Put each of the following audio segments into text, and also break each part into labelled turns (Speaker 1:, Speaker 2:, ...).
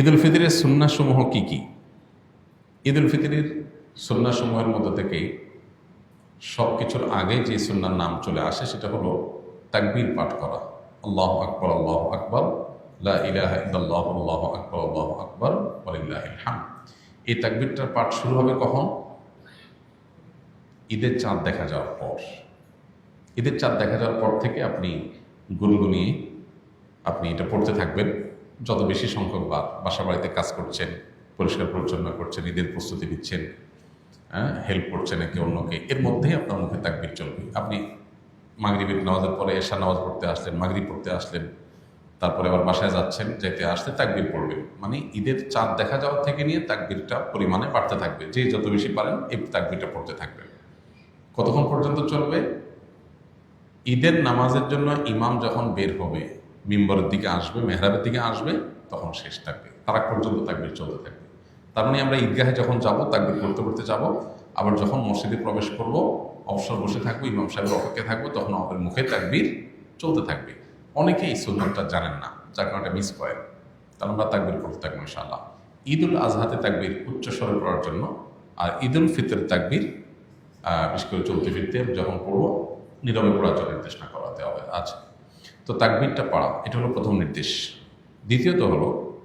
Speaker 1: ঈদুল ফিতরের সুন্নাসমূহ কি কি? ঈদুল ফিতরের সুন্নাসমূহের মধ্যে থেকে সব কিছুর আগে যে সুন্নার নাম চলে আসে, সেটা হলো তাকবীর পাঠ করা। আল্লাহ আকবর আল্লাহ আকবর, লা ইলাহা ইল্লাল্লাহ, আল্লাহ আকবর আল্লাহ আকবর হামদ এই তাকবীরটার পাঠ শুরু হবে কখন? ঈদের চাঁদ দেখা যাওয়ার পর। ঈদের চাঁদ দেখা যাওয়ার পর থেকে আপনি গুনগুনিয়ে আপনি এটা পড়তে থাকবেন। যত বেশি সংখ্যক বার বাসা বাড়িতে কাজ করছেন, পরিষ্কার পরিচ্ছন্ন করছেন, ঈদের প্রস্তুতি নিচ্ছেন হ্যাঁ হেল্প করছেন একে অন্যকে, এর মধ্যেই আপনার মুখে তাকবির চলবে। আপনি মাগরিবের নামাজের পরে এশা নামাজ পড়তে আসলেন, মাগরিব পড়তে আসলেন, তারপরে আবার বাসায় যাচ্ছেন যেতে আসতে তাকবির পড়বেন। মানে ঈদের চাঁদ দেখা যাওয়ার থেকে নিয়ে তাকবিরটা পরিমাণে বাড়তে থাকবে। যে যত বেশি পারেন, এই তাকবিরটা পড়তে থাকবেন। কতক্ষণ পর্যন্ত চলবে? ঈদের নামাজের জন্য ইমাম যখন বের হবে মিম্বরের দিকে আসবে, মেহরাবের দিকে আসবে, তখন শেষ থাকবে। তার আগ পর্যন্ত তাকবির চলতে থাকবে। তার মানে আমরা ঈদগাহে যখন যাব, তাকবির করতে করতে যাব, আবার যখন মসজিদে প্রবেশ করব, অবসর বসে থাকব, ইমাম সাহেবের অপেক্ষা থাকব, তখন আমাদের মুখে তাকবির চলতে থাকবে। অনেকে এই সুন্নতটা জানেন না, যার কারণে মিস করেন। তাহলে আমরা তাকবির করতে থাকব, ইনশাআল্লাহ। ঈদ উল আজহাতে তাকবির উচ্চ স্বরে পড়ার জন্য, আর ঈদ উল ফিতর তাকবির বিশেষ করে চলতে ফিরতে যখন পড়ব, নীরবে পড়ার জন্য নির্দেশনা করাতে হবে। আচ্ছা। তো তাকবিরটা পড়া এটা হলো প্রথম নির্দেশ। দ্বিতীয়ত হলো,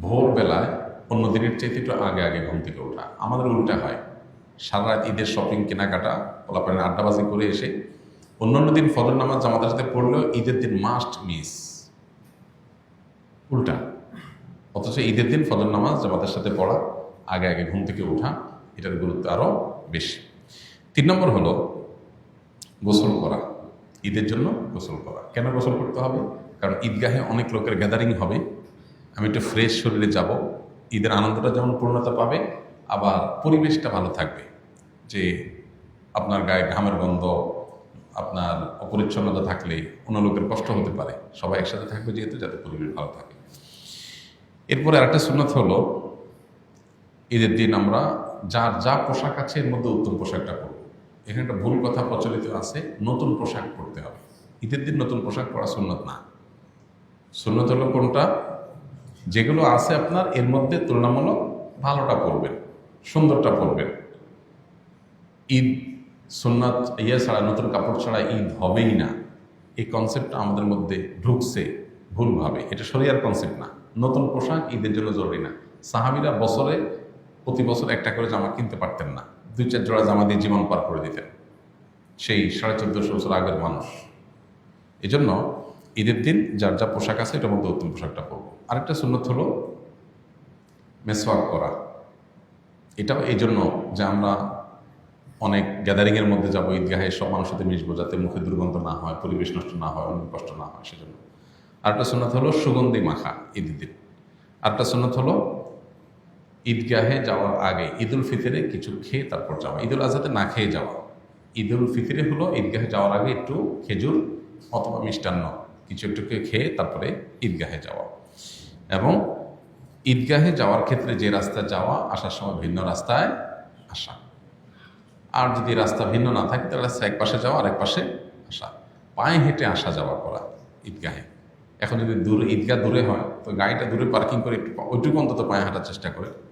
Speaker 1: ভোরবেলায় অন্য দিনের চাইতে একটু আগে আগে ঘুম থেকে ওঠা। আমাদের উল্টা হয়। সারা রাত ঈদের শপিং কেনাকাটা পোলাপানে আড্ডাবাজি করে এসে অন্যান্য দিন ফজর নামাজ জামাতের সাথে পড়লেও ঈদের দিন মাস্ট মিস উল্টা। অথচ ঈদের দিন ফজর নামাজ জামাতের সাথে পড়া, আগে আগে ঘুম থেকে ওঠা, এটার গুরুত্ব আরও বেশি। তিন নম্বর হলো, গোসল করা। ঈদের জন্য গোসল করা। কেন গোসল করতে হবে? কারণ ঈদগাহে অনেক লোকের গ্যাদারিং হবে। আমি একটু ফ্রেশ শরীরে যাব। ঈদের আনন্দটা যেমন পূর্ণতা পাবে, আবার পরিবেশটা ভালো থাকবে। যে আপনার গায়ে ঘামের গন্ধ, আপনার অপরিচ্ছন্নতা থাকলে অন্য লোকের কষ্ট হতে পারে। সবাই একসাথে থাকবে যেহেতু, যাতে পরিবেশ ভালো থাকে। এরপরে আরেকটা সুন্নত হলো, ঈদের দিন আমরা যার যা পোশাক আছে এর মধ্যে উত্তম পোশাকটা পরব। এখানে একটা ভুল কথা প্রচলিত আছে, নতুন পোশাক পরতে হবে। ঈদের দিন নতুন পোশাক পরা সুন্নত না। সুন্নত হলো কোনটা? যেগুলো আছে আপনার, এর মধ্যে তুলনামূলক ভালোটা পরবেন, সুন্দরটা পরবেন। ঈদ, সুন্নাত ইয়ে ছাড়া, নতুন কাপড় ছাড়া ঈদ হবেই না। এই কনসেপ্টটা আমাদের মধ্যে ঢুকছে ভুলভাবে। এটা শরিয়ার কনসেপ্ট না। নতুন পোশাক ঈদের জন্য জরুরি না। সাহাবিরা বছরে, প্রতি বছর একটা করে জামা কিনতে পারতেন না। দুই চার জোড়া জামা দিয়ে জীবন পার করে দিতেন। সেই সাড়ে চোদ্দশো বছর আগের মানুষ। এই জন্য ঈদের দিন যার যা পোশাক আছে এটার মধ্যে উত্তম পোশাকটা পরবো। আরেকটা সুন্নত হলো মেসওয়াক করা এটাও এই জন্য যে আমরা অনেক গ্যাদারিংয়ের মধ্যে যাব, ঈদগাহে সব মানুষের সাথে মিশবো যাতে মুখে দুর্গন্ধ না হয়, পরিবেশ নষ্ট না হয় অন্য কষ্ট না হয়, সেজন্য। আরেকটা সুন্নত হলো সুগন্ধি মাখা ঈদের দিন। আরেকটা সুন্নত হলো ঈদগাহে যাওয়ার আগে ঈদুল ফিতরে কিছু খেয়ে তারপর যাওয়া। ঈদুল আজহাতে না খেয়ে যাওয়া। ঈদুল ফিতরে হলো ঈদগাহে যাওয়ার আগে একটু খেজুর অথবা মিষ্টান্ন কিছু একটু খেয়ে তারপরে ঈদগাহে যাওয়া। এবং ঈদগাহে যাওয়ার ক্ষেত্রে যে রাস্তা যাওয়া, আসার সময় ভিন্ন রাস্তায় আসা। আর যদি রাস্তা ভিন্ন না থাকে, তাহলে রাস্তা এক পাশে যাওয়া আর এক পাশে আসা। পায়ে হেঁটে আসা যাওয়া করা ঈদগাহে। এখন যদি দূরে, ঈদগাহ দূরে হয়, তো গাড়িটা দূরে পার্কিং করে একটু ওইটুকু অন্তত পায়ে হাঁটার চেষ্টা করে।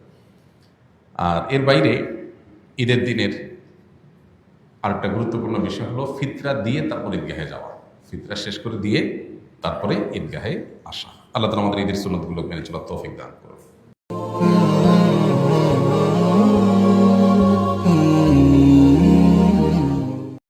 Speaker 1: আর এর বাইরে ঈদের দিনের আরেকটা গুরুত্বপূর্ণ বিষয় হলো ফিতরা দিয়ে তারপর ঈদগাহে যাওয়া। ফিতরা শেষ করে দিয়ে তারপরে ঈদগাহে আসা। আল্লাহ তালা আমাদের ঈদের সুন্নতগুলো মেনে চলার তৌফিক দান করুন